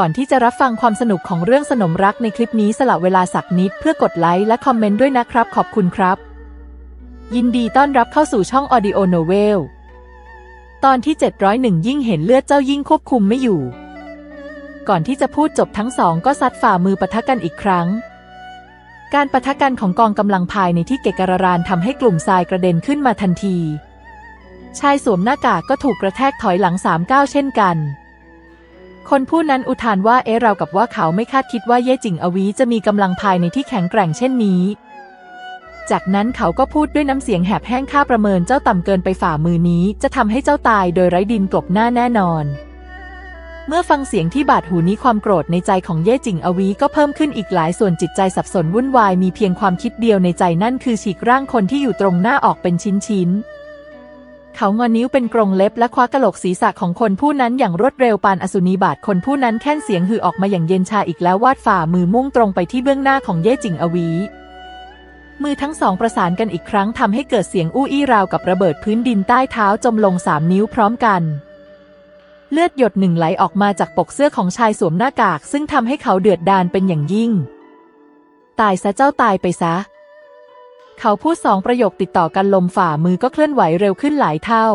ก่อนที่จะรับฟังความสนุกของเรื่องสนมรักในคลิปนี้สละเวลาสักนิด เพื่อกดไลค์และคอมเมนต์ด้วยนะครับ ขอบคุณครับ ยินดีต้อนรับเข้าสู่ช่อง Audio Novel ตอนที่ 701 ยิ่งเห็นเลือดเจ้ายิ่งควบคุมไม่อยู่ ก่อนที่จะพูดจบทั้งสองก็ซัดฝ่ามือปะทะกันอีกครั้ง การปะทะกันของกองกำลังภายในที่เกกระรานทำให้กลุ่มทรายกระเด็นขึ้นมาทันที ชายสวมหน้ากากก็ถูกกระแทกถอยหลังสามก้าวเช่นกัน คนผู้นั้นอุทานว่าเอ๊เรากับว่าเขาไม่คาดคิดว่าเย่จิงอวีจะมีกำลังภายในที่แข็งแกร่งเช่นนี้ จากนั้นเขาก็พูดด้วยน้ำเสียงแหบแห้งค่าประเมินเจ้าต่ำเกินไปฝ่ามือนี้ จะทำให้เจ้าตายโดยไร้ดินกลบหน้าแน่นอน เมื่อฟังเสียงที่บาดหูนี้ความโกรธในใจของเย่จิงอวีก็เพิ่มขึ้นอีกหลายส่วนจิตใจสับสนวุ่นวายมีเพียงความคิดเดียวในใจนั่นคือฉีกร่างคนที่อยู่ตรงหน้าออกเป็นชิ้นๆ เขางอนิ้วเป็นกรงเล็บและคว้ากระโหลกศีรษะของคนผู้นั้นอย่างรวดเร็วปานอสุนีบาทคนผู้นั้นแค่นเสียงหือออกมาอย่างเย็นชาอีกแล้ววาดฝ่ามือมุ่งตรงไปที่เบื้องหน้าของเย่จิงอวี มือทั้งสองประสานกันอีกครั้งทำให้เกิดเสียงอู้อี้ราวกับระเบิดพื้นดินใต้เท้าจมลงสามนิ้วพร้อมกันเลือดหยดหนึ่งไหลออกมาจากปกเสื้อของชายสวมหน้ากาก ซึ่งทำให้เขาเดือดดาลเป็นอย่างยิ่ง ตายซะเจ้าตายไปซะ เขาพูดสองประโยคติดต่อกันลมฝ่ามือก็เคลื่อนไหวเร็วขึ้นหลายเท่า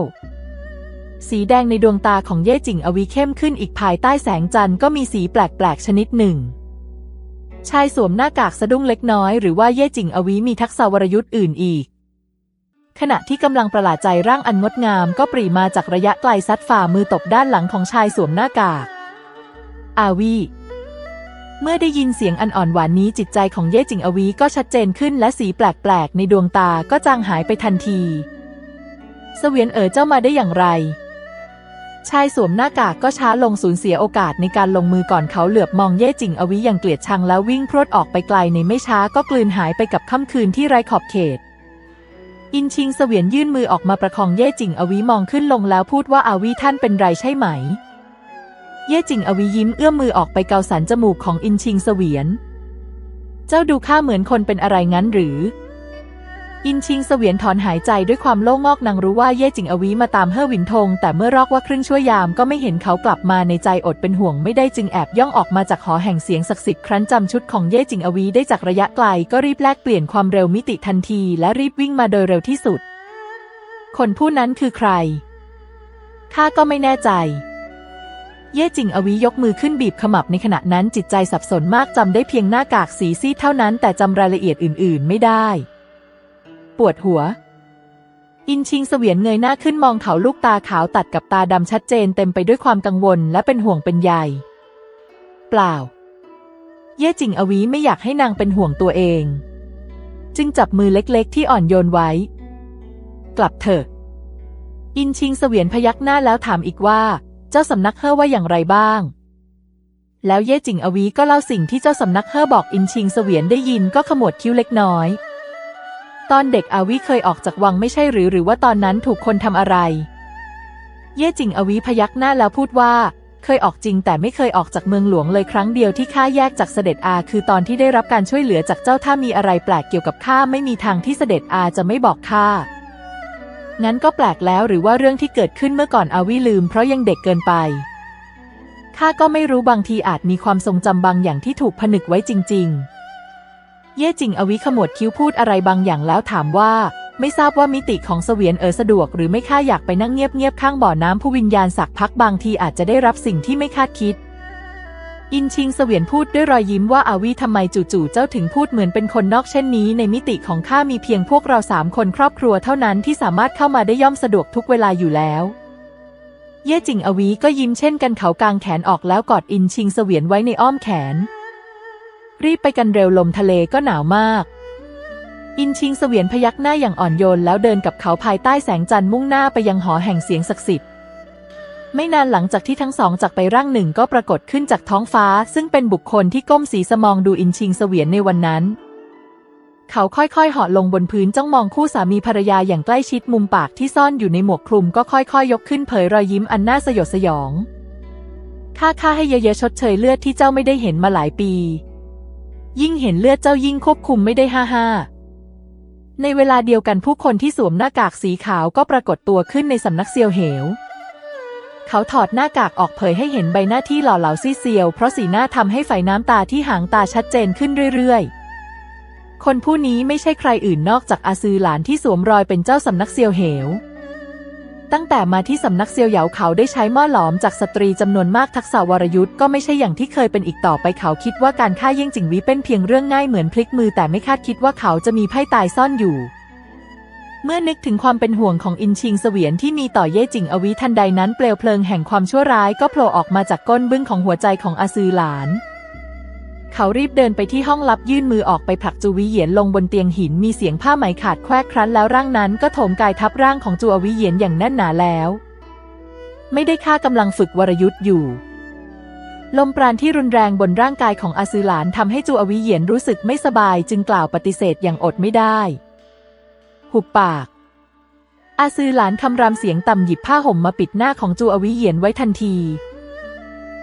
สีแดงในดวงตาของเย่จิงอวีเข้มขึ้นอีกภายใต้แสงจันทร์ก็มีสีแปลกๆชนิดหนึ่ง ชายสวมหน้ากากสะดุ้งเล็กน้อยหรือว่าเย่จิงอวีมีทักษะวรยุทธ์อื่นอีก ขณะที่กำลังประหลาดใจร่างอันงดงามก็ปรีมาจากระยะไกลซัดฝ่ามือตบด้านหลังของชายสวมหน้ากาก อาวี เมื่อได้ยินเสียงอันอ่อนหวานนี้จิตใจของเย่จิงอวีก็ชัดเจนขึ้นและสีแปลกๆ ในดวงตาก็จางหายไปทันทีสเสวียนเอ๋อเจ้ามาได้อย่างไร ชายสวมหน้ากากก็ช้าลงสูญเสียโอกาสในการลงมือก่อนเขาเหลือบมองเย่จิงอวีอย่างเกลียดชังแล้ววิ่งพรวดออกไปไกลในไม่ช้าก็กลืนหายไปกับค่ำคืนที่ไร้ขอบเขต อินชิงเสวียนยื่นมือออกมาประคองเย่จิงอวีมองขึ้นลงแล้วพูดว่าอาวีท่านเป็นไรใช่ไหม เย่จิงอวียิ้มเอื้อมมือออกไปเกาสันจมูกของอินชิงเสวียน เจ้าดูข้าเหมือนคนเป็นอะไรงั้นหรือ อินชิงเสวียนถอนหายใจด้วยความโล่งงอกนางรู้ว่าเย่จิงอวีมาตามเฮ่อหวินทง แต่เมื่อรอกว่าครึ่งชั่วยามก็ไม่เห็นเขากลับมาในใจอดเป็นห่วงไม่ได้จึงแอบย่องออกมาจากหอแห่งเสียงศักดิ์สิทธิ์ครั้นจำชุดของเย่จิงอวีได้จากระยะไกลก็รีบแลกเปลี่ยนความเร็วมิติทันทีและรีบวิ่งมาโดยเร็วที่สุด คนผู้นั้นคือใครข้าก็ไม่แน่ใจ เย่จิงอวียกมือขึ้นบีบขมับในขณะนั้นจิตใจสับสนมากจำได้เพียงหน้ากากสีซีดเท่านั้นแต่จำรายละเอียดอื่น ๆ ไม่ได้ ปวดหัว อินชิงเสวียนเงยหน้าขึ้นมองเขาลูกตาขาวตัดกับตาดำชัดเจนเต็มไปด้วยความกังวลและเป็นห่วงเป็นใยเปล่า เย่จิงอวีไม่อยากให้นางเป็นห่วงตัวเอง จึงจับมือเล็กๆ ที่อ่อนโยนไว้ กลับเถอะ อินชิงเสวียนพยักหน้าแล้วถามอีกว่า เจ้าสำนักเฮ่อว่าอย่างไรบ้าง แล้วเย่จิงอวีก็เล่าสิ่งที่เจ้าสำนักเฮ่อบอกอินชิงเสวียนได้ยินก็ขมวดคิ้วเล็กน้อย ตอนเด็กอวีเคยออกจากวังไม่ใช่หรือหรือว่าตอนนั้นถูกคนทำอะไร เย่จิงอวีพยักหน้าแล้วพูดว่า เคยออกจริงแต่ไม่เคยออกจากเมืองหลวงเลยครั้งเดียวที่ข้าแยกจากเสด็จอา คือตอนที่ได้รับการช่วยเหลือจากเจ้าถ้ามีอะไรแปลกเกี่ยวกับข้าไม่มีทางที่เสด็จอาจะไม่บอกข้า งั้นก็แปลกแล้วหรือว่าเรื่องที่เกิดขึ้นเมื่อก่อนอาวิลืมเพราะยังเด็กเกินไปข้าก็ไม่รู้บางทีอาจมีความทรงจำบางอย่างที่ถูกผนึกไว้จริง ๆ เย่จิงอวิขมวดคิ้วพูดอะไรบางอย่างแล้วถามว่า ไม่ทราบว่ามิติของเสวียนเออสะดวกหรือไม่ข้าอยากไปนั่งเงียบๆข้างบ่อน้ำผู้วิญญาณสักพักบางทีอาจจะได้รับสิ่งที่ไม่คาดคิด อินชิงเสวียนพูดด้วยรอยยิ้มว่าอาวีทำไมจู่ๆเจ้าถึงพูดเหมือนเป็นคนนอกเช่นนี้ ในมิติของข้ามีเพียงพวกเราสามคนครอบครัวเท่านั้นที่สามารถเข้ามาได้ย่อมสะดวกทุกเวลาอยู่แล้ว เย่จิงอวีก็ยิ้มเช่นกันเขากางแขนออกแล้วกอดอินชิงเสวียนไว้ในอ้อมแขน รีบไปกันเร็วลมทะเลก็หนาวมาก อินชิงเสวียนพยักหน้าอย่างอ่อนโยนแล้วเดินกับเขาภายใต้แสงจันทร์มุ่งหน้าไปยังหอแห่งเสียงศักดิ์สิทธิ ไม่นานหลังจากที่ทั้งสองจากไปร่างหนึ่งก็ปรากฏขึ้นจากท้องฟ้า ซึ่งเป็นบุคคลที่ก้มสีสมองดูอินชิงเสวียนในวันนั้น เขาค่อยๆเหาะลงบนพื้นจ้องมองคู่สามีภรรยาอย่างใกล้ชิดมุมปากที่ซ่อนอยู่ในหมวกคลุมก็ค่อยๆ ยกขึ้นเผยรอยยิ้มอันน่าสยดสยองข้าข้าให้เยอะๆชดเชยเลือดที่เจ้าไม่ได้เห็นมาหลายปี ยิ่งเห็นเลือดเจ้ายิ่งควบคุมไม่ได้ห้าห้าในเวลาเดียวกันผู้คนที่สวมหน้ากากสีขาวก็ปรากฏตัวขึ้นในสำนักเซียวเหว เขาถอดหน้ากากออกเผยให้เห็นใบหน้าที่หล่อเหลาซีเซียว เพราะสีหน้าทำให้ไฟน้ำตาที่หางตาชัดเจนขึ้นเรื่อยๆ คนผู้นี้ไม่ใช่ใครอื่นนอกจากอาซือหลานที่สวมรอยเป็นเจ้าสำนักเซียวเหว ตั้งแต่มาที่สำนักเซียวเหยาเขาได้ใช้หม้อหลอมจากสตรีจำนวนมากทักษะวรยุทธ์ก็ไม่ใช่อย่างที่เคยเป็นอีกต่อไปเขาคิดว่าการฆ่าเย่งจิงวิเป็นเพียงเรื่องง่ายเหมือนพลิกมือแต่ไม่คาดคิดว่าเขาจะมีไพ่ตายซ่อนอยู่ เมื่อนึกถึงความเป็นห่วงของอินชิงเสวียนที่มีต่อเย่จิงอวิทันใดนั้นเปลวเพลิงแห่งความชั่วร้ายก็โผล่ออกมาจากก้นบึ้งของหัวใจของอาซือหลาน เขารีบเดินไปที่ห้องลับยื่นมือออกไปผลักจูวิเหยียนลงบนเตียงหินมีเสียงผ้าไหมขาดแควกครั้นแล้วร่างนั้นก็โถมกายทับร่างของจูอวิเหยียนอย่างแน่นหนาแล้ว ไม่ได้ค่ากำลังฝึกวรยุทธ์อยู่ลมปราณที่รุนแรงบนร่างกายของอาซือหลานทำให้จูอวิเหยียนรู้สึกไม่สบายจึงกล่าวปฏิเสธอย่างอดไม่ได้ หุบปาก อาซือหลานคำรามเสียงต่ำหยิบผ้าห่มมาปิดหน้าของจูอวิเหยียนไว้ทันที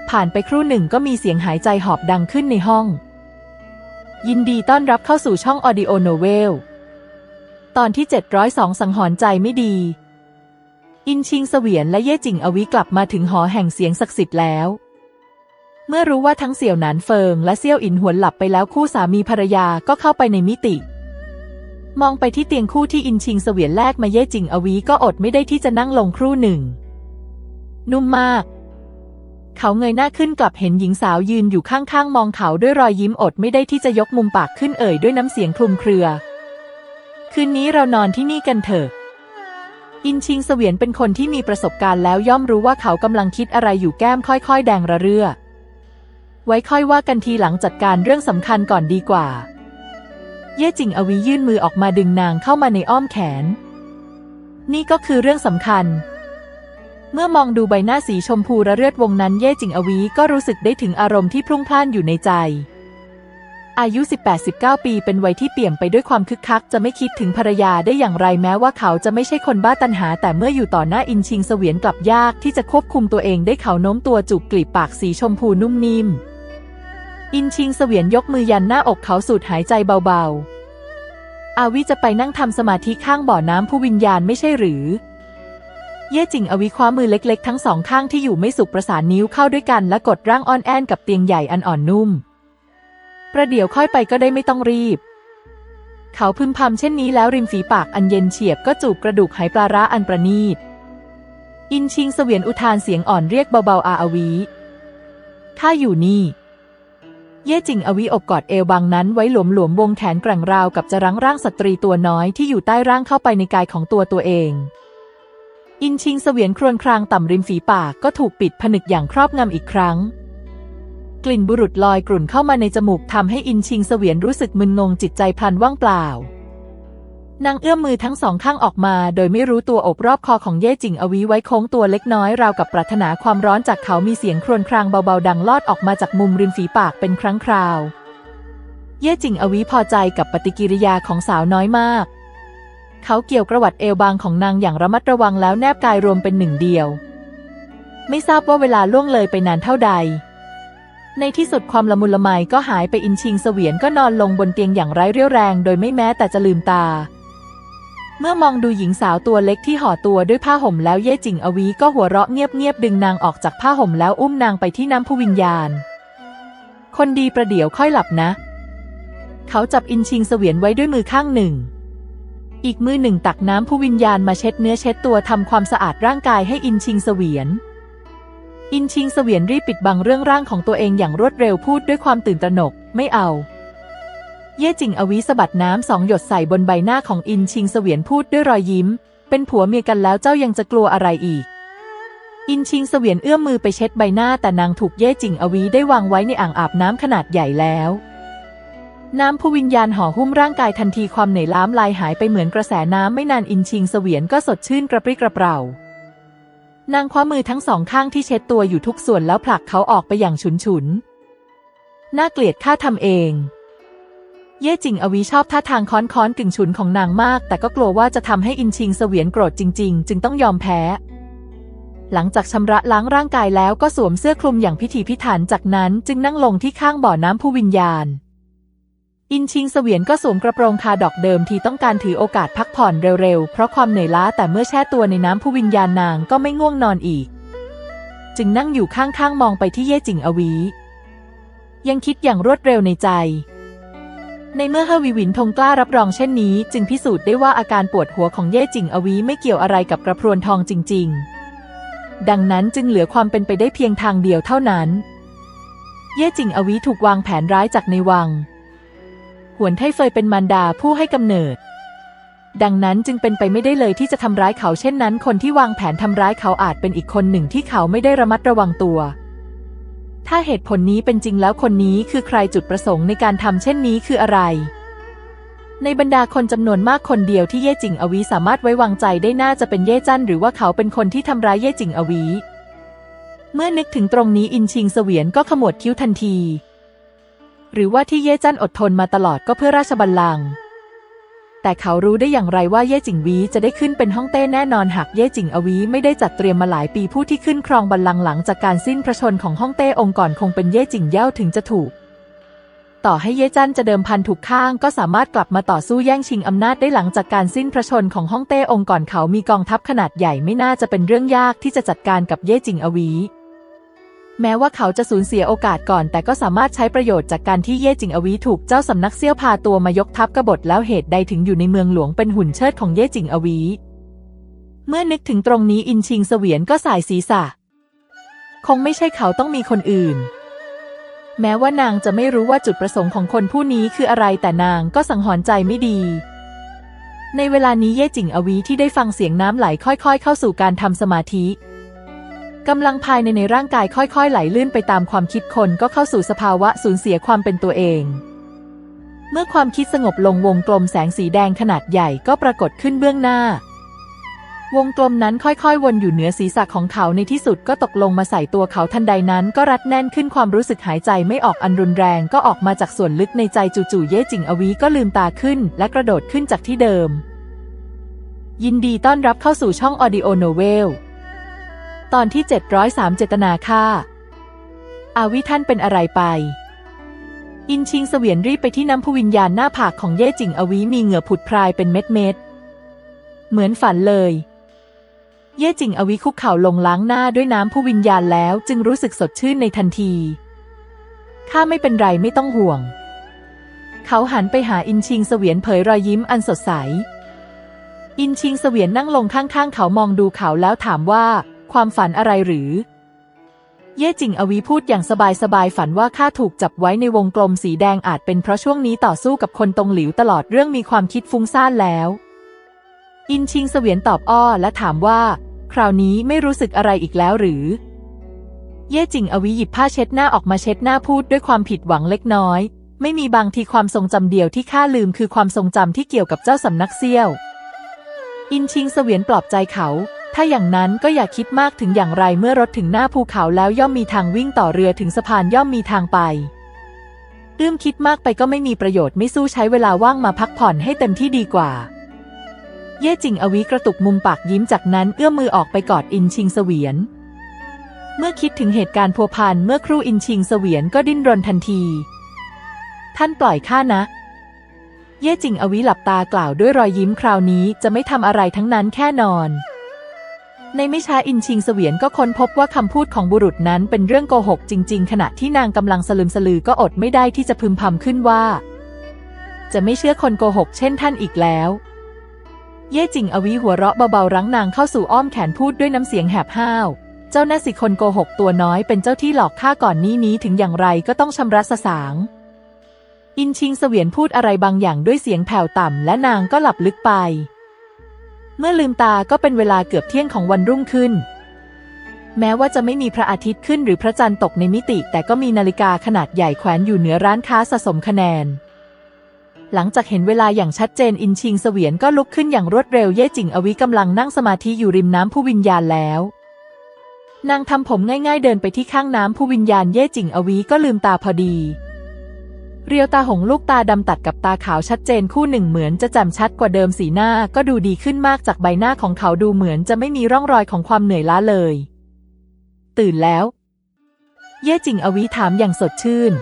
ผ่านไปครู่หนึ่งก็มีเสียงหายใจหอบดังขึ้นในห้อง ยินดีต้อนรับเข้าสู่ช่องออดิโอโนเวล ตอนที่ 702 สังหรณ์ใจไม่ดี อินชิงเสวียนและเย่จิงอวิกลับมาถึงหอแห่งเสียงศักดิ์สิทธิ์แล้วเมื่อรู้ว่าทั้งเสี่ยวหนานเฟิงและเซี่ยวอินหวนหลับไปแล้วคู่สามีภรรยาก็เข้าไปในมิติ มองไปที่เตียงคู่ที่อินชิงเสวียนแลกมาเย่จิงอวีก็อดไม่ได้ที่จะนั่งลงครู่หนึ่ง นุ่มมาก เขาเงยหน้าขึ้นกลับเห็นหญิงสาวยืนอยู่ข้างๆ มองเขาด้วยรอยยิ้มอดไม่ได้ที่จะยกมุมปากขึ้นเอ่ยด้วยน้ำเสียงคลุมเครือ คืนนี้เรานอนที่นี่กันเถอะ อินชิงเสวียนเป็นคนที่มีประสบการณ์แล้วย่อมรู้ว่าเขากำลังคิดอะไรอยู่แก้มค่อยๆ แดงระเรื่อ ไว้ค่อยว่ากันทีหลังจัดการเรื่องสำคัญก่อนดีกว่า เย่จิงอวียื่นมือออกมาดึงนางเข้ามาในอ้อมแขน นี่ก็คือเรื่องสำคัญ เมื่อมองดูใบหน้าสีชมพูระเรือดวงนั้นเย่จิงอวีก็รู้สึกได้ถึงอารมณ์ที่พรุ่งพล่านอยู่ในใจ อายุ 18-19 ปีเป็นวัยที่เปี่ยมไปด้วยความคึกคัก จะไม่คิดถึงภรรยาได้อย่างไรแม้ว่าเขาจะไม่ใช่คนบ้าตันหา แต่เมื่ออยู่ต่อหน้าอินชิงเสวียนกลับยากที่จะควบคุมตัวเองได้เขาโน้มตัวจูบกลีบปากสีชมพูนุ่มนิ่ม อินชิงเสวียนยกมือยันหน้าอกเขาสูดหายใจเบาๆ อาวิจะไปนั่งทำสมาธิข้างบ่อน้ำผู้วิญญาณไม่ใช่หรือ เย่จิงอวิคว้ามือเล็กๆ ทั้งสองข้างที่อยู่ไม่สุขประสานนิ้วเข้าด้วยกันและกดร่างอ่อนแอนกับเตียงใหญ่อันอ่อนนุ่ม ประเดี๋ยวค่อยไปก็ได้ไม่ต้องรีบ เขาพึมพำเช่นนี้แล้วริมฝีปากอันเย็นเฉียบก็จูบกระดูกไหปลาร้าอันประณีต อินชิงเสวียนอุทานเสียงอ่อนเรียกเบาๆอาอวีข้าอยู่นี่ เย่จิงอวิอบกอดเอวบางนั้นไว้หลวมๆวงแขนแกร่งราวกับจะรั้งร่างสตรีตัวน้อยที่อยู่ใต้ร่างเข้าไปในกายของตัวตัวเอง อินชิงเสวียนครวญครางต่ำริมฝีปากก็ถูกปิดผนึกอย่างครอบงำอีกครั้ง กลิ่นบุรุษลอยกลุ่นเข้ามาในจมูกทำให้อินชิงเสวียนรู้สึกมึนงงจิตใจพลันว่างเปล่า นางเอื้อมมือทั้งสองข้างออกมา โดยไม่รู้ตัวอบรอบคอของเย่จิงอวีไว้โค้งตัวเล็กน้อยราวกับปรารถนาความร้อนจากเขามีเสียงครวญครางเบาๆดังลอดออกมาจากมุมริมฝีปากเป็นครั้งคราว เย่จิงอวีพอใจกับปฏิกิริยาของสาวน้อยมาก เขาเกี่ยวกระวัดเอวบางของนางอย่างระมัดระวังแล้วแนบกายรวมเป็นหนึ่งเดียว ไม่ทราบว่าเวลาล่วงเลยไปนานเท่าใด ในที่สุดความละมุนละไมก็หายไปอินชิงเสวียนก็นอนลงบนเตียงอย่างไร้เรี่ยวแรง โดยไม่แม้แต่จะลืมตา เมื่อมองดูหญิงสาวตัวเล็กที่ห่อตัวด้วยผ้าห่มแล้วเย่จิงอวีก็หัวเราะเงียบๆดึงนางออกจากผ้าห่มแล้วอุ้มนางไปที่น้ำผู้วิญญาณ คนดีประเดี๋ยวค่อยหลับนะ เขาจับอินชิงเสวียนไว้ด้วยมือข้างหนึ่ง อีกมือหนึ่งตักน้ำผู้วิญญาณมาเช็ดเนื้อเช็ดตัวทำความสะอาดร่างกายให้อินชิงเสวียน อินชิงเสวียนรีบปิดบังเรื่องร่างของตัวเองอย่างรวดเร็วพูดด้วยความตื่นตระหนก ไม่เอา เย่จิงอวิสะบัดน้ำสองหยดใส่บนใบหน้าของอินชิงเสวียนพูดด้วยรอยยิ้ม เป็นผัวเมียกันแล้วเจ้ายังจะกลัวอะไรอีก อินชิงเสวียนเอื้อมมือไปเช็ดใบหน้าแต่นางถูกเย่จิงอวีได้วางไว้ในอ่างอาบน้ำขนาดใหญ่แล้ว น้ำผู้วิญญาณห่อหุ้มร่างกายทันทีความเหนื่อยล้าลายหายไปเหมือนกระแสน้ำไม่นานอินชิงเสวียนก็สดชื่นกระปรี้กระเปร่านางคว้ามือทั้งสองข้างที่เช็ดตัวอยู่ทุกส่วนแล้วผลักเขาออกไปอย่างฉุนฉุนน่าเกลียดข้าทำเอง เย่จิงอวีชอบท่าทางค้อนค้อนกึ่งฉุนของนางมาก แต่ก็กลัวว่าจะทำให้อินชิงเสวียนโกรธจริง ๆ จึงต้องยอมแพ้ หลังจากชำระล้างร่างกายแล้วก็สวมเสื้อคลุมอย่างพิถีพิถันจากนั้นจึงนั่งลงที่ข้างบ่อน้ำผู้วิญญาณ อินชิงเสวียนก็สวมกระโปรงคาดอกเดิมที่ต้องการถือโอกาสพักผ่อนเร็วๆ เพราะความเหนื่อยล้าแต่เมื่อแช่ตัวในน้ำผู้วิญญาณนางก็ไม่ง่วงนอนอีก จึงนั่งอยู่ข้างๆมองไปที่เย่จิงอวี ยังคิดอย่างรวดเร็วในใจ ในเมื่อเฮอวิวินทงกล้ารับรองเช่นนี้ จึงพิสูจน์ได้ว่าอาการปวดหัวของเย่จิงอวีไม่เกี่ยวอะไรกับกระพรวนทองจริง ๆ ดังนั้นจึงเหลือความเป็นไปได้เพียงทางเดียวเท่านั้น เย่จิงอวีถูกวางแผนร้ายจากในวัง หวนไทเฟยเป็นมารดาผู้ให้กำเนิด ดังนั้นจึงเป็นไปไม่ได้เลยที่จะทำร้ายเขาเช่นนั้น คนที่วางแผนทำร้ายเขาอาจเป็นอีกคนหนึ่งที่เขาไม่ได้ระมัดระวังตัว ถ้าเหตุผลนี้เป็นจริงแล้วคนนี้คือใครจุดประสงค์ในการทำเช่นนี้คืออะไร ในบรรดาคนจำนวนมากคนเดียวที่เย่จิงอวีสามารถไว้วางใจได้น่าจะเป็นเย่จันหรือว่าเขาเป็นคนที่ทำร้ายเย่จิงอวีเมื่อนึกถึงตรงนี้อินชิงเสวียนก็ขมวดคิ้วทันที หรือว่าที่เย่จันอดทนมาตลอดก็เพื่อราชบัลลังก์ แต่เขารู้ได้อย่างไรว่าเย่จิงวีจะได้ขึ้นเป็นฮ่องเต้แน่นอนหากเย่จิงอวีไม่ได้จัดเตรียมมาหลายปีผู้ที่ขึ้นครองบัลลังก์หลังจากการสิ้นพระชนของฮ่องเต้องค์ก่อนคงเป็นเย่จิงเย่าถึงจะถูก ต่อให้เย่จันจะเดิมพันถูกข้าง ก็สามารถกลับมาต่อสู้แย่งชิงอำนาจได้หลังจากการสิ้นพระชนของฮ่องเต้องค์ก่อนเขามีกองทัพขนาดใหญ่ไม่น่าจะเป็นเรื่องยากที่จะจัดการกับเย่จิงอวี แม้ว่าเขาจะสูญเสียโอกาสก่อน แต่ก็สามารถใช้ประโยชน์จากการที่เย่จิงอวีถูกเจ้าสำนักเซี่ยวพาตัวมายกทัพกบฏแล้วเหตุใดถึงอยู่ในเมืองหลวงเป็นหุ่นเชิดของเย่จิงอวีเมื่อนึกถึงตรงนี้อินชิงเสวียนก็สายศีรษะ คงไม่ใช่เขาต้องมีคนอื่น แม้ว่านางจะไม่รู้ว่าจุดประสงค์ของคนผู้นี้คืออะไรแต่นางก็สังหรณ์ใจไม่ดี ในเวลานี้เย่จิงอวีที่ได้ฟังเสียงน้ำไหลค่อยๆ เข้าสู่การทำสมาธิ กำลังภายในในร่างกายค่อยๆ ไหลลื่นไปตามความคิดคนก็เข้าสู่สภาวะสูญเสียความเป็นตัวเอง เมื่อความคิดสงบลงวงกลมแสงสีแดงขนาดใหญ่ก็ปรากฏขึ้นเบื้องหน้า วงกลมนั้นค่อยๆ วนอยู่เหนือศีรษะของเขาในที่สุดก็ตกลงมาใส่ตัวเขาทันใดนั้นก็รัดแน่นขึ้นความรู้สึกหายใจไม่ออกอันรุนแรงก็ออกมาจากส่วนลึกในใจจู่ๆเย่จิงอวีก็ลืมตาขึ้น และกระโดดขึ้นจากที่เดิม ยินดีต้อนรับเข้าสู่ช่องออดิโอโนเวล ตอนที่ 703 เจตนาค่า อาวิท่านเป็นอะไรไป อินชิงเสวียนรีบไปที่น้ำพุวิญญาณหน้าผากของเย่จิงอวีมีเหงื่อผุดพรายเป็นเม็ดเม็ดเหมือนฝันเลย เย่จิงอวีคุกเข่าลงล้างหน้าด้วยน้ำผู้วิญญาณแล้วจึงรู้สึกสดชื่นในทันที ข้าไม่เป็นไรไม่ต้องห่วง เขาหันไปหาอินชิงเสวียนเผยรอยยิ้มอันสดใส อินชิงเสวียนนั่งลงข้างๆ เขามองดูเขาแล้วถามว่า ความฝันอะไรหรือ เย่จิงอวีพูดอย่างสบายๆฝันว่าข้าถูกจับไว้ในวงกลมสีแดงอาจเป็นเพราะช่วงนี้ต่อสู้กับคนตรงหลิวตลอดเรื่องมีความคิดฟุ้งซ่านแล้ว อินชิงเสวียนตอบอ้อและถามว่า คราวนี้ไม่รู้สึกอะไรอีกแล้วหรือ เย่จิงอวีหยิบผ้าเช็ดหน้าออกมาเช็ดหน้าพูดด้วยความผิดหวังเล็กน้อย ไม่มีบางทีความทรงจำเดียวที่ข้าลืมคือความทรงจำที่เกี่ยวกับเจ้าสำนักเซี่ยวอินชิงเสวียนปลอบใจเขา ถ้าอย่างนั้นก็อย่าคิดมากถึงอย่างไรเมื่อรถถึงหน้าภูเขาแล้วย่อมมีทางวิ่งต่อเรือถึงสะพานย่อมมีทางไปเรื่มคิดมากไปก็ไม่มีประโยชน์ไม่สู้ใช้เวลาว่างมาพักผ่อนให้เต็มที่ดีกว่า เย่จิงอวีกระตุกมุมปากยิ้มจากนั้นเอื้อมมือออกไปกอดอินชิงเสวียน เมื่อคิดถึงเหตุการณ์พัวพันเมื่อครู่อินชิงเสวียนก็ดิ้นรนทันที ท่านปล่อยข้านะ เย่จิงอวีหลับตากล่าวด้วยรอยยิ้มคราวนี้จะไม่ทำอะไรทั้งนั้นแค่นอน ในไม่ช้าอินชิงเสวียนก็ค้นพบว่าคำพูดของบุรุษนั้นเป็นเรื่องโกหกจริง ๆ ขณะที่นางกำลังสลืมสลือก็อดไม่ได้ที่จะพึมพำขึ้นว่า จะไม่เชื่อคนโกหกเช่นท่านอีกแล้ว เย่จิงอวีหัวเราะเบาๆรั้งนางเข้าสู่อ้อมแขนพูดด้วยน้ำเสียงแหบห้าว เจ้าน่าสิคนโกหกตัวน้อยเป็นเจ้าที่หลอกข้าก่อนนี้นี้ถึงอย่างไรก็ต้องชำระสสาง อินชิงเสวียนพูดอะไรบางอย่างด้วยเสียงแผ่วต่ำและนางก็หลับลึกไป เมื่อลืมตาก็เป็นเวลาเกือบเที่ยงของวันรุ่งขึ้น แม้ว่าจะไม่มีพระอาทิตย์ขึ้นหรือพระจันทร์ตกในมิติ แต่ก็มีนาฬิกาขนาดใหญ่แขวนอยู่เหนือร้านค้าสะสมคะแนน หลังจากเห็นเวลาอย่างชัดเจนอินชิงเสวียนก็ลุกขึ้นอย่างรวดเร็วเย่จิงอวิกำลังนั่งสมาธิอยู่ริมน้ำผู้วิญญาณแล้วนางทำผมง่ายๆเดินไปที่ข้างน้ำผู้วิญญาณเย่จิงอวีก็ลืมตาพอดี เรียวตาหงลูกตาดำตัดกับตาขาวชัดเจนคู่หนึ่งเหมือนจะแจ่มชัดกว่าเดิมสีหน้าก็ดูดีขึ้นมากจากใบหน้าของเขาดูเหมือนจะไม่มีร่องรอยของความเหนื่อยล้าเลย ตื่นแล้ว เย่จิงอวีถามอย่างสดชื่น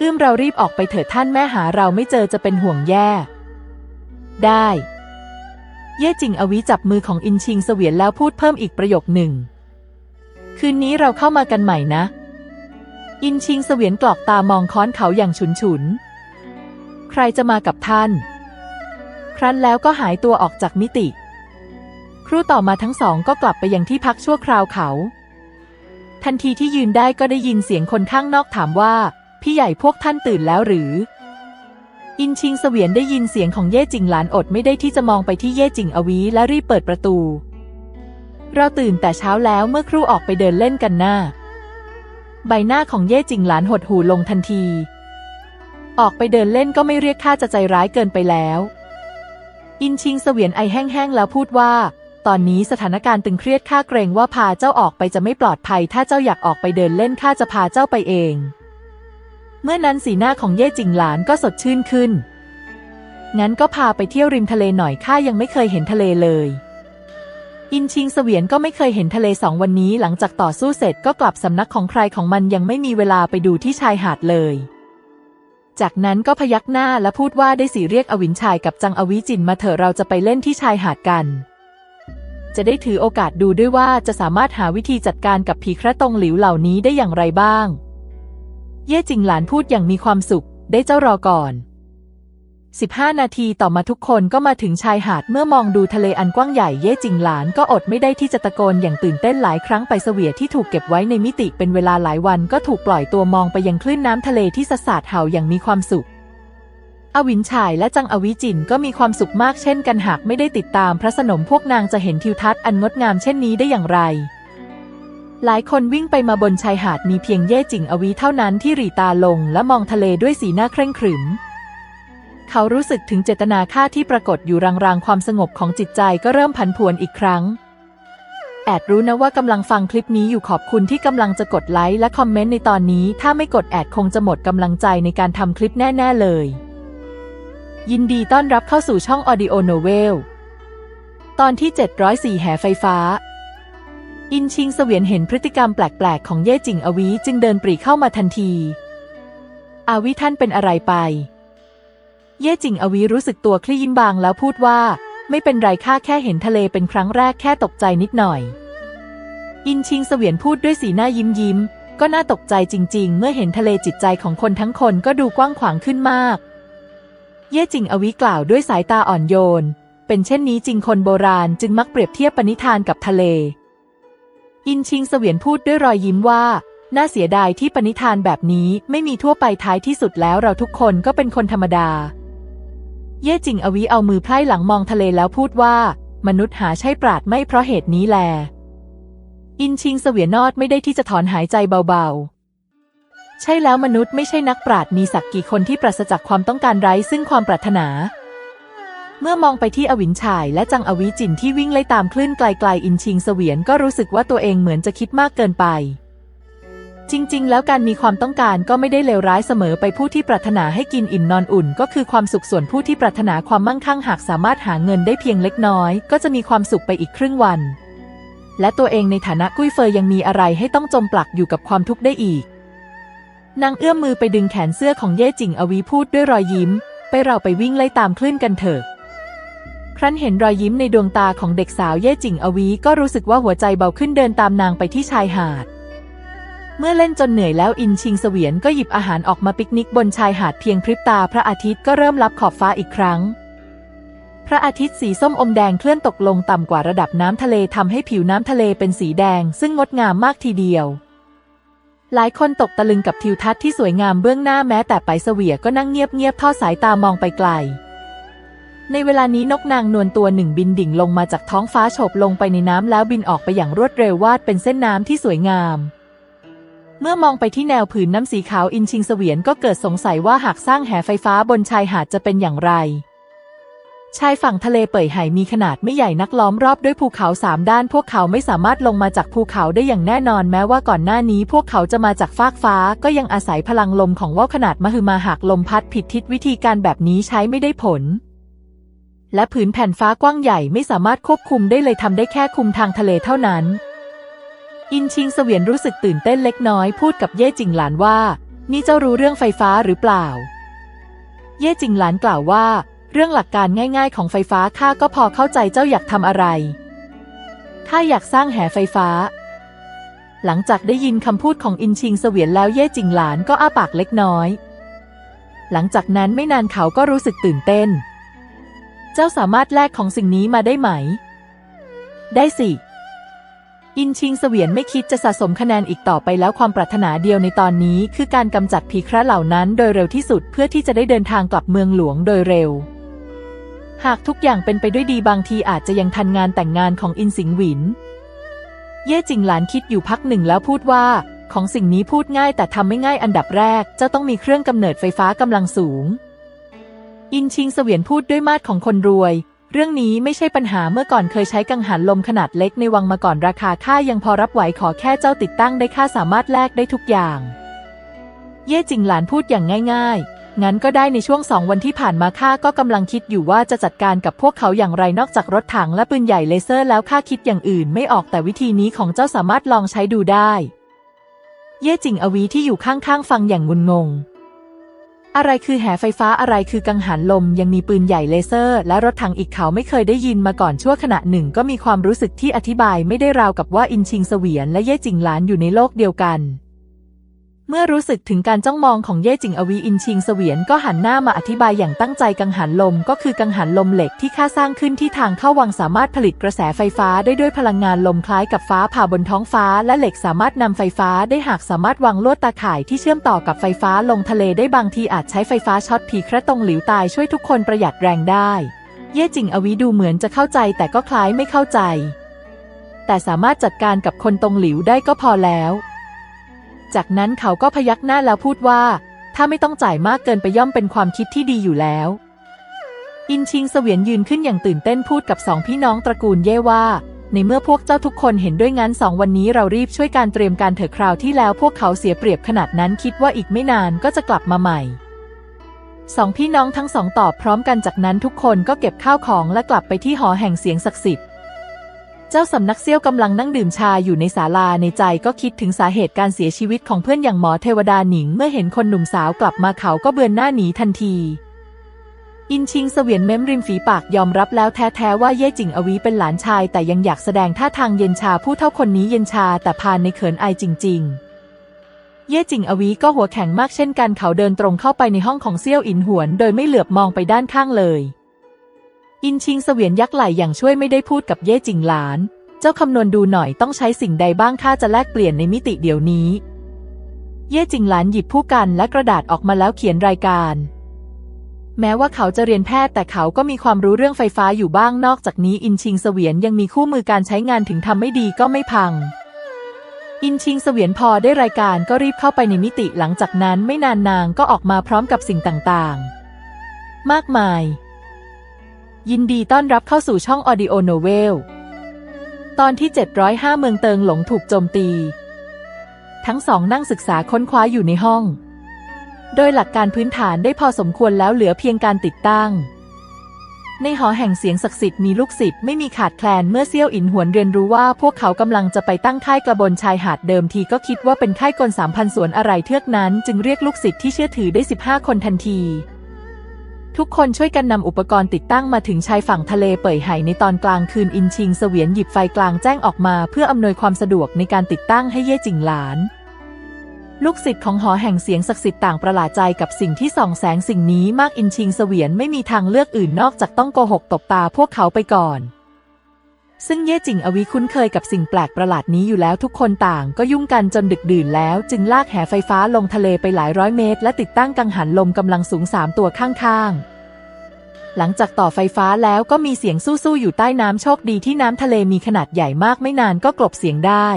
อื้มเรารีบออกไปเถิดท่านแม่หาเราไม่เจอจะเป็นห่วงแย่ ได้ เย่จิงอวีจับมือของอินชิงเสวียนแล้วพูดเพิ่มอีกประโยคหนึ่ง คืนนี้เราเข้ามากันใหม่นะ อินชิงเสวียนกรอกตามองค้อนเขาอย่างฉุนฉุน ใครจะมากับท่าน ครั้นแล้วก็หายตัวออกจากมิติ ครู่ต่อมาทั้งสองก็กลับไปยังที่พักชั่วคราวเขา ทันทีที่ยืนได้ก็ได้ยินเสียงคนข้างนอกถามว่า พี่ใหญ่พวกท่านตื่นแล้วหรือ อินชิงเสวียนได้ยินเสียงของเย่จิงหลานอดไม่ได้ที่จะมองไปที่เย่จิงอวีและรีบเปิดประตู เราตื่นแต่เช้าแล้วเมื่อครู่ออกไปเดินเล่นกันหน้า ใบหน้าของเย่จิงหลานหดหูลงทันที ออกไปเดินเล่นก็ไม่เรียกข้าจะใจร้ายเกินไปแล้ว อินชิงเสวียนไอแห้งๆแล้วพูดว่า ตอนนี้สถานการณ์ตึงเครียดข้าเกรงว่าพาเจ้าออกไปจะไม่ปลอดภัย ถ้าเจ้าอยากออกไปเดินเล่นข้าจะพาเจ้าไปเอง เมื่อนั้นสีหน้าของเย่จิงหลานก็สดชื่นขึ้น งั้นก็พาไปเที่ยวริมทะเลหน่อยข้ายังไม่เคยเห็นทะเลเลย อินชิงเสวียนก็ไม่เคยเห็นทะเลสองวันนี้หลังจากต่อสู้เสร็จก็กลับสำนักของใครของมันยังไม่มีเวลาไปดูที่ชายหาดเลย จากนั้นก็พยักหน้าและพูดว่าได้สีเรียกอวินชายกับจังอวิจินมาเถอะเราจะไปเล่นที่ชายหาดกัน จะได้ถือโอกาสดูด้วยว่าจะสามารถหาวิธีจัดการกับผีคระตงหลิวเหล่านี้ได้อย่างไรบ้าง เย่จิงหลานพูดอย่างมีความสุข ได้เจ้ารอก่อน 15 นาทีต่อมาทุกคนก็มาถึงชายหาดเมื่อมองดูทะเลอันกว้างใหญ่เย่จิงหลานก็อดไม่ได้ที่จะตะโกนอย่างตื่นเต้นหลายครั้งไปเสวียที่ถูกเก็บไว้ในมิติเป็นเวลาหลายวันก็ถูกปล่อยตัวมองไปยังคลื่นน้ำทะเลที่สะสาดเห่าอย่างมีความสุข อวินชายและจังอวิจินก็มีความสุขมากเช่นกันหากไม่ได้ติดตามพระสนมพวกนางจะเห็นทิวทัศน์อันงดงามเช่นนี้ได้อย่างไรหลายคนวิ่งไปมาบนชายหาดมีเพียงเย่จิงอวีเท่านั้นที่หรีตาลงและมองทะเลด้วยสีหน้าเคร่งขรึม เขารู้สึกถึงเจตนาฆ่าที่ปรากฏอยู่รางๆ ความสงบของจิตใจก็เริ่มผันผวนอีกครั้ง แอดรู้นะว่ากำลังฟังคลิปนี้อยู่ขอบคุณที่กำลังจะกดไลค์และคอมเมนต์ในตอนนี้ ถ้าไม่กดแอดคงจะหมดกำลังใจในการทำคลิปแน่ ๆ เลย ยินดีต้อนรับเข้าสู่ช่อง Audio Novel ตอนที่ 704 แห่ไฟฟ้า อินชิงเสวียนเห็นพฤติกรรมแปลกๆ ของเย่จิงอวีจึงเดินปรีเข้ามาทันที อาวิท่านเป็นอะไรไป เย่จิงอวีรู้สึกตัวคลี่ยิ้มบางแล้วพูดว่า ไม่เป็นไรข้าแค่เห็นทะเลเป็นครั้งแรกแค่ตกใจนิดหน่อย อินชิงเสวียนพูดด้วยสีหน้ายิ้มยิ้ม ก็น่าตกใจจริง ๆ เมื่อเห็นทะเลจิตใจของคนทั้งคนก็ดูกว้างขวางขึ้นมาก เย่จิงอวีกล่าวด้วยสายตาอ่อนโยน เป็นเช่นนี้จริงคนโบราณจึงมักเปรียบเทียบปณิธานกับทะเล อินชิงเสวียนพูดด้วยรอยยิ้มว่าน่าเสียดายที่ปณิธานแบบนี้ไม่มีทั่วไปท้ายที่สุดแล้วเราทุกคนก็เป็นคนธรรมดา เย่จิงอวีเอามือไพร่หลังมองทะเลแล้วพูดว่า มนุษย์หาใช่ปราดไม่เพราะเหตุนี้แล อินชิงเสวียนนอดไม่ได้ที่จะถอนหายใจเบาๆ ใช่แล้วมนุษย์ไม่ใช่นักปราดมีสักกี่คนที่ปราศจากความต้องการไร้ซึ่งความปรารถนา เมื่อมองไปที่อวินชายและจังอวิจินที่วิ่งไล่ตามคลื่นไกลๆอินชิงเสวียนก็รู้สึกว่าตัวเองเหมือนจะคิดมากเกินไป จริง ๆ แล้วการมีความต้องการก็ไม่ได้เลวร้ายเสมอไปผู้ที่ปรารถนาให้กินอิ่มนอนอุ่น ก็คือความสุขส่วนผู้ที่ปรารถนาความมั่งคั่งหากสามารถหาเงินได้เพียงเล็กน้อย ก็จะมีความสุขไปอีกครึ่งวัน และตัวเองในฐานะกุ้ยเฟยยังมีอะไรให้ต้องจมปลักอยู่กับความทุกข์ได้อีกนางเอื้อมมือไปดึงแขนเสื้อของเย่จิงอวีพูดด้วยรอยยิ้ม ไปเราไปวิ่งไล่ตามคลื่นกันเถอะ ครั้นเห็นรอยยิ้มในดวงตาของเด็กสาวเย่จิงอวีก็รู้สึกว่าหัวใจเบาขึ้นเดินตามนางไปที่ชายหาด เมื่อเล่นจนเหนื่อยแล้วอินชิงเสวียนก็หยิบอาหารออกมาปิกนิกบนชายหาดเพียงพริบตาพระอาทิตย์ก็เริ่มลับขอบฟ้าอีกครั้ง พระอาทิตย์สีส้มอมแดงเคลื่อนตกลงต่ำกว่าระดับน้ำทะเลทำให้ผิวน้ำทะเลเป็นสีแดง ซึ่งงดงามมากทีเดียว หลายคนตกตะลึงกับทิวทัศน์ที่สวยงามเบื้องหน้าแม้แต่ไปเสวียก็นั่งเงียบๆทอดสายตามองไปไกลในเวลานี้นกนางนวลตัวหนึ่งบินดิ่งลงมาจากท้องฟ้าโฉบลงไปในน้ำแล้วบินออกไปอย่างรวดเร็ววาดเป็นเส้นน้ำที่สวยงาม เมื่อมองไปที่แนวผืนน้ำสีขาวอินชิงเสวียนก็เกิดสงสัยว่าหากสร้างแหไฟฟ้าบนชายหาดจะเป็นอย่างไร ชายฝั่งทะเลเป่ยไห่มีขนาดไม่ใหญ่นักล้อมรอบด้วยภูเขาสามด้าน พวกเขาไม่สามารถลงมาจากภูเขาได้อย่างแน่นอนแม้ว่าก่อนหน้านี้ พวกเขาจะมาจากฟากฟ้า ก็ยังอาศัยพลังลมของว่าวขนาดมหึมาหากลมพัดผิดทิศวิธีการแบบนี้ใช้ไม่ได้ผลและผืนแผ่นฟ้ากว้างใหญ่ไม่สามารถควบคุมได้เลยทำได้แค่คุมทางทะเลเท่านั้น อินชิงเสวียนรู้สึกตื่นเต้นเล็กน้อยพูดกับเย่จิงหลานว่า นี่เจ้ารู้เรื่องไฟฟ้าหรือเปล่า เย่จิงหลานกล่าวว่า เรื่องหลักการง่าย ๆ ของไฟฟ้าข้าก็พอเข้าใจเจ้าอยากทำอะไรข้าอยากสร้างแหไฟฟ้า หลังจากได้ยินคำพูดของอินชิงเสวียนแล้วเย่จิงหลานก็อ้าปากเล็กน้อย หลังจากนั้นไม่นานเขาก็รู้สึกตื่นเต้น เจ้าสามารถแลกของสิ่งนี้มาได้ไหม ได้สิ อินชิงเสวียนไม่คิดจะสะสมคะแนนอีกต่อไปแล้วความปรารถนาเดียวในตอนนี้ คือการกำจัดผีคระเหล่านั้นโดยเร็วที่สุดเพื่อที่จะได้เดินทางกลับเมืองหลวงโดยเร็ว หากทุกอย่างเป็นไปด้วยดีบางทีอาจจะยังทันงานแต่งงานของอินสิงหวิน เย่จิงหลานคิดอยู่พักหนึ่งแล้วพูดว่า ของสิ่งนี้พูดง่ายแต่ทำไม่ง่ายอันดับแรกเจ้าต้องมีเครื่องกำเนิดไฟฟ้ากำลังสูง อินชิงเสวียนพูดด้วยมาตรของคนรวย เรื่องนี้ไม่ใช่ปัญหาเมื่อก่อนเคยใช้กังหันลมขนาดเล็กในวังมาก่อนราคาค่ายังพอรับไหวขอแค่เจ้าติดตั้งได้ค่าสามารถแลกได้ทุกอย่าง เย่จิงหลานพูดอย่างง่าย ๆ งั้นก็ได้ในช่วงสองวันที่ผ่านมาข้าก็กำลังคิดอยู่ว่าจะจัดการกับพวกเขาอย่างไรนอกจากรถถังและปืนใหญ่เลเซอร์แล้วข้าคิดอย่างอื่นไม่ออกแต่วิธีนี้ของเจ้าสามารถลองใช้ดูได้ เย่จิงอวีที่อยู่ข้างๆฟังอย่างงุนงง อะไรคือแหไฟฟ้าอะไรคือกังหันลม ยังมีปืนใหญ่เลเซอร์ และรถถังอีกเขาไม่เคยได้ยินมาก่อนชั่วขณะหนึ่ง ก็มีความรู้สึกที่อธิบายไม่ได้ราวกับว่าอินชิงเสวียนและเย่จิงหลานอยู่ในโลกเดียวกัน เมื่อรู้สึกถึงการจ้องมองของเย่จิงอวีอินชิงเสวียนก็หันหน้ามาอธิบายอย่างตั้งใจกังหันลม ก็คือกังหันลมเหล็กที่ข้าสร้างขึ้นที่ทางเข้าวังสามารถผลิตกระแสไฟฟ้าได้ด้วยพลังงานลมคล้ายกับฟ้าผ่าบนท้องฟ้า และเหล็กสามารถนำไฟฟ้าได้หากสามารถวางลวดตาข่ายที่เชื่อมต่อกับไฟฟ้าลงทะเลได้บางทีอาจใช้ไฟฟ้าช็อตผีกระตรงหลิวตายช่วยทุกคนประหยัดแรงได้ เย่จิงอวีดูเหมือนจะเข้าใจแต่ก็คล้ายไม่เข้าใจ แต่สามารถจัดการกับคนตรงหลิวได้ก็พอแล้ว จากนั้นเขาก็พยักหน้าแล้วพูดว่า ถ้าไม่ต้องจ่ายมากเกินไปย่อมเป็นความคิดที่ดีอยู่แล้ว อินชิงเสวียนยืนขึ้นอย่างตื่นเต้นพูดกับสองพี่น้องตระกูลเย่ว่า ในเมื่อพวกเจ้าทุกคนเห็นด้วยงั้นสองวันนี้เรารีบช่วยการเตรียมการเถอะคราวที่แล้วพวกเขาเสียเปรียบขนาดนั้นคิดว่าอีกไม่นานก็จะกลับมาใหม่สองพี่น้องทั้งสองตอบพร้อมกันจากนั้นทุกคนก็เก็บข้าวของและกลับไปที่หอแห่งเสียงศักดิ์สิทธิ์ เจ้าสำนักเซี่ยวกำลังนั่งดื่มชาอยู่ในศาลาในใจก็คิดถึงสาเหตุการเสียชีวิตของเพื่อนอย่างหมอเทวดาหนิง เมื่อเห็นคนหนุ่มสาวกลับมาเขาก็เบือนหน้าหนีทันที อินชิงเสวียนเม้มริมฝีปากยอมรับแล้วแท้ๆว่าเย่จิงอวีเป็นหลานชาย แต่ยังอยากแสดงท่าทางเย็นชาผู้เท่าคนนี้เย็นชาแต่พานในเขินอายจริง ๆเย่จิงอวีก็หัวแข็งมากเช่นกันเขาเดินตรงเข้าไปในห้องของเซี่ยวอินหวน โดยไม่เหลือบมองไปด้านข้างเลย อินชิงเสวียนยักไหล่อย่างช่วยไม่ได้พูดกับเย่จิงหลาน เจ้าคำนวณดูหน่อยต้องใช้สิ่งใดบ้างข้าจะแลกเปลี่ยนในมิติเดี๋ยวนี้ เย่จิงหลานหยิบผู้กันและกระดาษออกมาแล้วเขียนรายการ แม้ว่าเขาจะเรียนแพทย์แต่เขาก็มีความรู้เรื่องไฟฟ้าอยู่บ้างนอกจากนี้ อินชิงเสวียนยังมีคู่มือการใช้งานถึงทำไม่ดีก็ไม่พัง อินชิงเสวียนพอได้รายการก็รีบเข้าไปในมิติหลังจากนั้นไม่นานนางก็ออกมาพร้อมกับสิ่งต่างๆ มากมาย ยินดีต้อนรับเข้าสู่ช่อง Audio Novel ตอนที่ 705 เมืองเติงหลงถูกโจมตี ทั้งสองนั่งศึกษาค้นคว้าอยู่ในห้อง โดยหลักการพื้นฐานได้พอสมควรแล้วเหลือเพียงการติดตั้ง ในหอแห่งเสียงศักดิ์สิทธิ์มีลูกศิษย์ไม่มีขาดแคลนเมื่อเซี่ยวอินหวนเรียนรู้ว่าพวกเขากำลังจะไปตั้งค่ายกระบนชายหาดเดิมทีก็คิดว่าเป็นค่ายกลสามพันสวนอะไรเทือกนั้น จึงเรียกลูกศิษย์ที่เชื่อถือได้ 15 คนทันที ทุกคนช่วยกันนำอุปกรณ์ติดตั้งมาถึงชายฝั่งทะเลเป่ยไห่ในตอนกลางคืนอินชิงเสวียนหยิบไฟกลางแจ้งออกมา เพื่ออำนวยความสะดวกในการติดตั้งให้เย่จิงหลาน ลูกศิษย์ของหอแห่งเสียงศักดิ์สิทธิ์ต่างประหลาดใจกับสิ่งที่ส่องแสงสิ่งนี้มากอินชิงเสวียนไม่มีทางเลือกอื่นนอกจากต้องโกหกตบตาพวกเขาไปก่อน ซึ่งเย่จิงอวีคุ้นเคยกับสิ่งแปลกประหลาดนี้อยู่แล้วทุกคนต่างก็ยุ่งกันจนดึกดื่นแล้ว จึงลากแหไฟฟ้าลงทะเลไปหลายร้อยเมตร และติดตั้งกังหันลมกำลังสูงสามตัวข้างๆหลังจากต่อไฟฟ้าแล้วก็มีเสียงสู้ๆอยู่ใต้น้ำโชคดีที่น้ำทะเลมีขนาดใหญ่มากไม่นานก็กลบเสียงได้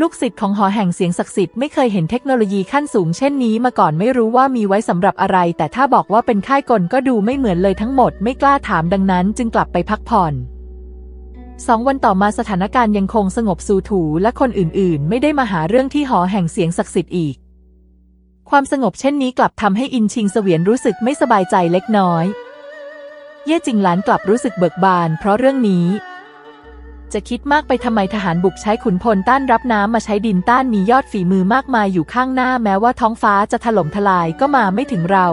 ลูกศิษย์ของหอแห่งเสียงศักดิ์สิทธิ์ไม่เคยเห็นเทคโนโลยีขั้นสูงเช่นนี้มาก่อนไม่รู้ว่ามีไว้สำหรับอะไร แต่ถ้าบอกว่าเป็นค่ายกลก็ดูไม่เหมือนเลยทั้งหมดไม่กล้าถามดังนั้น จึงกลับไปพักผ่อน สองวันต่อมาสถานการณ์ยังคงสงบสูถูและคนอื่นๆ ไม่ได้มาหาเรื่องที่หอแห่งเสียงศักดิ์สิทธิ์อีก ความสงบเช่นนี้กลับทำให้อินชิงเสวียนรู้สึกไม่สบายใจเล็กน้อย เย่จิงหลานกลับรู้สึกเบิกบาน เพราะเรื่องนี้ จะคิดมากไปทำไมทหารบุกใช้ขุนพลต้านรับน้ำมาใช้ดินต้านมียอดฝีมือมากมายอยู่ข้างหน้าแม้ว่าท้องฟ้าจะถล่มทลายก็มาไม่ถึงเรา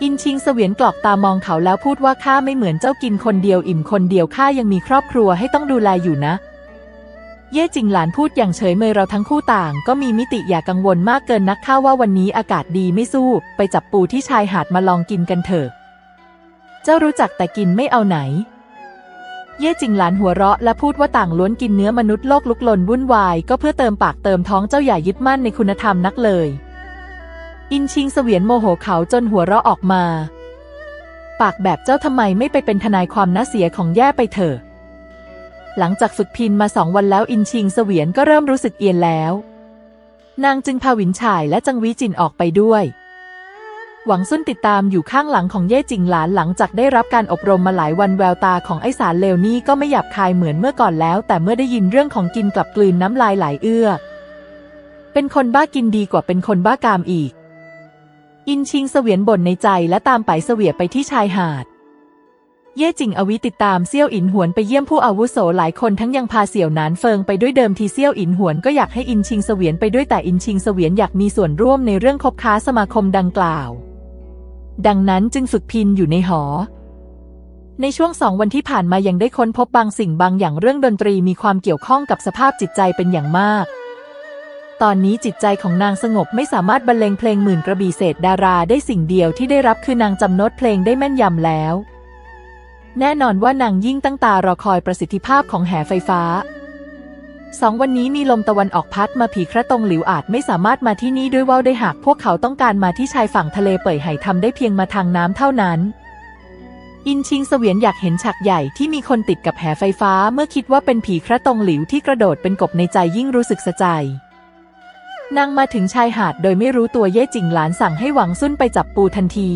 อินชิงเสวียนกรอกตามองเขาแล้วพูดว่าข้าไม่เหมือนเจ้ากินคนเดียวอิ่มคนเดียวข้ายังมีครอบครัวให้ต้องดูแลอยู่นะ เย่จิงหลานพูดอย่างเฉยเมยเราทั้งคู่ต่าง ก็มีมิติอย่ากังวลมากเกินนักข้าว่าวันนี้อากาศดีไม่สู้ ไปจับปูที่ชายหาดมาลองกินกันเถอะ เจ้ารู้จักแต่กินไม่เอาไหน เย่จิงหลานหัวเราะและพูดว่าต่างล้วนกินเนื้อมนุษย์โลกลุกลนวุ่นวายก็เพื่อเติมปากเติมท้องเจ้าอย่ายึดมั่นในคุณธรรมนักเลย อินชิงเสวียนโมโหเขาจนหัวเราะออกมา ปากแบบเจ้าทำไมไม่ไปเป็นทนายความน่าเสียของแย่ไปเถอะ หลังจากฝึกพินมาสองวันแล้วอินชิงเสวียนก็เริ่มรู้สึกเอียนแล้ว นางจึงพาวินฉายและจังวีจินออกไปด้วย หวังซุ่นติดตามอยู่ข้างหลังของเย่จิงหลานหลังจากได้รับการอบรมมาหลายวันแววตาของไอสารเลวนี่ก็ไม่หยาบคายเหมือนเมื่อก่อนแล้ว แต่เมื่อได้ยินเรื่องของกินกลับกลืนน้ำลายไหลเอื้อ เป็นคนบ้ากินดีกว่าเป็นคนบ้ากามอีก อินชิงเสวียนบ่นในใจและตามไปเสวียไปที่ชายหาด เย่จิงอวิติดตามเซี่ยวอินหวนไปเยี่ยมผู้อาวุโสหลายคนทั้งยังพาเสี่ยวหนานเฟิงไปด้วยเดิมทีเซี่ยวอินหวนก็อยากให้อินชิงเสวียนไปด้วยแต่อินชิงเสวียนอยากมีส่วนร่วมในเรื่องคบค้าสมาคมดังกล่าว ดังนั้นจึงฝึกพินอยู่ในหอ ในช่วงสองวันที่ผ่านมายังได้ค้นพบบางสิ่งบางอย่างเรื่องดนตรีมีความเกี่ยวข้องกับสภาพจิตใจเป็นอย่างมาก ตอนนี้จิตใจของนางสงบไม่สามารถบรรเลงเพลงหมื่นกระบี่เศษดาราได้สิ่งเดียวที่ได้รับคือนางจำโน้ตเพลงได้แม่นยำแล้ว แน่นอนว่านางยิ่งตั้งตารอคอยประสิทธิภาพของแหไฟฟ้าสองวันนี้มีลมตะวันออกพัดมาผีคระตรงหลิวอาจไม่สามารถมาที่นี่ด้วยว่าวได้หากพวกเขาต้องการมาที่ชายฝั่งทะเลเป่ยไห่ทำได้เพียงมาทางน้ำเท่านั้น อินชิงเสวียนอยากเห็นฉากใหญ่ที่มีคนติดกับแหไฟฟ้าเมื่อคิดว่าเป็นผีคระตรงหลิวที่กระโดดเป็นกบในใจยิ่งรู้สึกสะใจ นางมาถึงชายหาดโดยไม่รู้ตัวเย่จิงหลานสั่งให้หวังซุ่นไปจับปูทันที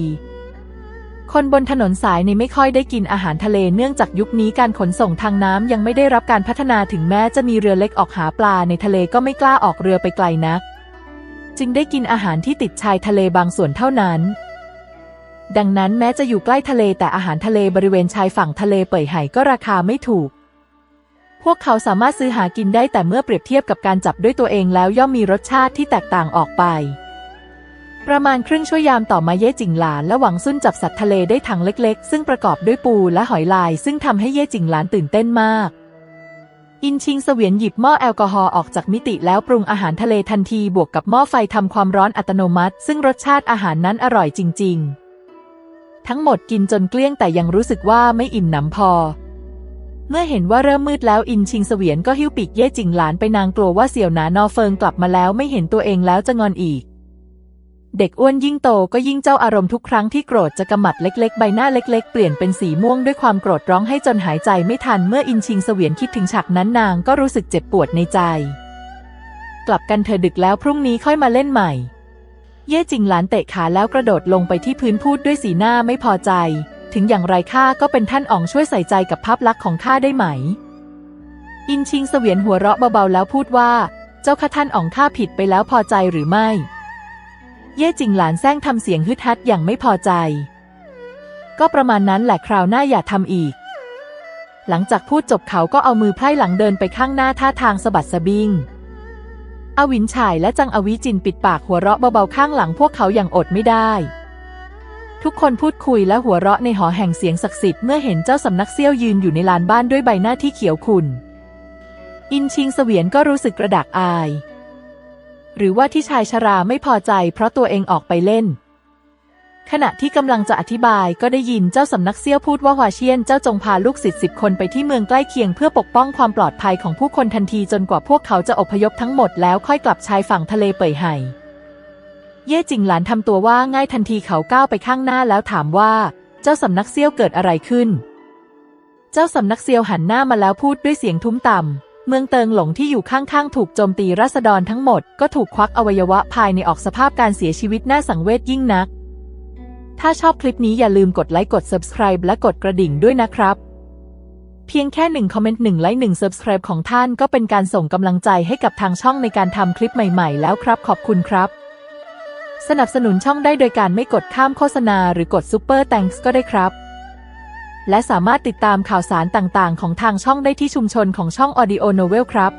คนบนถนนสายในไม่ค่อยได้กินอาหารทะเลเนื่องจากยุคนี้การขนส่งทางน้ำยังไม่ได้รับการพัฒนาถึงแม้จะมีเรือเล็กออกหาปลาในทะเลก็ไม่กล้าออกเรือไปไกลนัก จึงได้กินอาหารที่ติดชายทะเลบางส่วนเท่านั้น ดังนั้นแม้จะอยู่ใกล้ทะเลแต่อาหารทะเลบริเวณชายฝั่งทะเลเป่ยไห่ก็ราคาไม่ถูก พวกเขาสามารถซื้อหากินได้แต่เมื่อเปรียบเทียบกับการจับด้วยตัวเองแล้วย่อมมีรสชาติที่แตกต่างออกไป ประมาณครึ่งชั่วยามต่อมาเย่จิงหลานและหวังซุ่นจับสัตว์ทะเลได้ถังเล็กๆ ซึ่งประกอบด้วยปูและหอยลาย ซึ่งทำให้เย่จิงหลานตื่นเต้นมาก อินชิงเสวียนหยิบหม้อแอลกอฮอล์ออกจากมิติแล้วปรุงอาหารทะเลทันทีบวกกับหม้อไฟทำความร้อนอัตโนมัติ ซึ่งรสชาติอาหารนั้นอร่อยจริง ๆ ทั้งหมดกินจนเกลี้ยงแต่ยังรู้สึกว่าไม่อิ่มหนำพอ เมื่อเห็นว่าเริ่มมืดแล้วอินชิงเสวียนก็หิ้วปีกเย่จิงหลานไปนางกลัวว่าเสี่ยวหนานอเฟิงกลับมาแล้วไม่เห็นตัวเองแล้วจะงอนอีก เด็กอ้วนยิ่งโตก็ยิ่งเจ้าอารมณ์ทุกครั้งที่โกรธจะกำมัดเล็กๆ ใบหน้าเล็กๆ เปลี่ยนเป็นสีม่วงด้วยความโกรธร้องให้จนหายใจไม่ทันเมื่ออินชิงเสวียนคิดถึงฉากนั้นนางก็รู้สึกเจ็บปวดในใจ กลับกันเธอดึกแล้วพรุ่งนี้ค่อยมาเล่นใหม่ เย่จิงหลานเตะขาแล้วกระโดดลงไปที่พื้นพูดด้วยสีหน้าไม่พอใจ ถึงอย่างไรข้าก็เป็นท่านอ๋องช่วยใส่ใจกับภาพลักษณ์ของข้าได้ไหม อินชิงเสวียนหัวเราะเบาๆแล้วพูดว่า เจ้าข้าท่านอ๋องข้าผิดไปแล้วพอใจหรือไม่ เย่จิงหลานแซงทำเสียงฮึดฮัดอย่างไม่พอใจ ก็ประมาณนั้นแหละคราวหน้าอย่าทำอีก หลังจากพูดจบเขาก็เอามือไพร่หลังเดินไปข้างหน้าท่าทางสะบัดสะบิงอวินฉายและจังอวิจินปิดปากหัวเราะเบาๆข้างหลังพวกเขาอย่างอดไม่ได้ ทุกคนพูดคุยและหัวเราะในหอแห่งเสียงศักดิ์สิทธิ์เมื่อเห็นเจ้าสำนักเซี่ยวยืนอยู่ในลานบ้านด้วยใบหน้าที่เขียวขุ่น อินชิงเสวียนก็รู้สึกกระดักอาย หรือว่าที่ชายชราไม่พอใจเพราะตัวเองออกไปเล่น ขณะที่กำลังจะอธิบายก็ได้ยินเจ้าสำนักเซี่ยวพูดว่าฮวเชียนเจ้าจงพาลูกศิษย์สิบคนไปที่เมืองใกล้เคียงเพื่อปกป้องความปลอดภัยของผู้คนทันทีจนกว่าพวกเขาจะอพยพทั้งหมดแล้วค่อยกลับชายฝั่งทะเลเป่ยไห่ เย่จิงหลานทำตัวว่าง่ายทันทีเขาก้าวไปข้างหน้าแล้วถามว่า เจ้าสำนักเซี่ยวเกิดอะไรขึ้น เจ้าสำนักเซียวหันหน้ามาแล้วพูดด้วยเสียงทุ้มต่ำ เมืองเติงหลงที่อยู่ข้างๆ ถูกโจมตีราษฎรทั้งหมด ก็ถูกควักอวัยวะภายในออกสภาพการเสียชีวิตน่าสังเวชยิ่งนัก ถ้าชอบคลิปนี้อย่าลืมกดไลค์กด subscribe และกดกระดิ่งด้วยนะครับเพียงแค่หนึ่งคอมเมนต์หนึ่งไลค์หนึ่ง subscribe ของท่านก็เป็นการส่งกำลังใจให้กับทางช่องในการทำคลิปใหม่ ๆ แล้วครับ ขอบคุณครับ สนับสนุนช่องได้โดยการไม่กดข้ามโฆษณาหรือกดซูเปอร์แดนซ์ก็ได้ครับ และสามารถติดตามข่าวสารต่างๆ ของทางช่องได้ที่ชุมชนของช่อง Audio Novel ครับ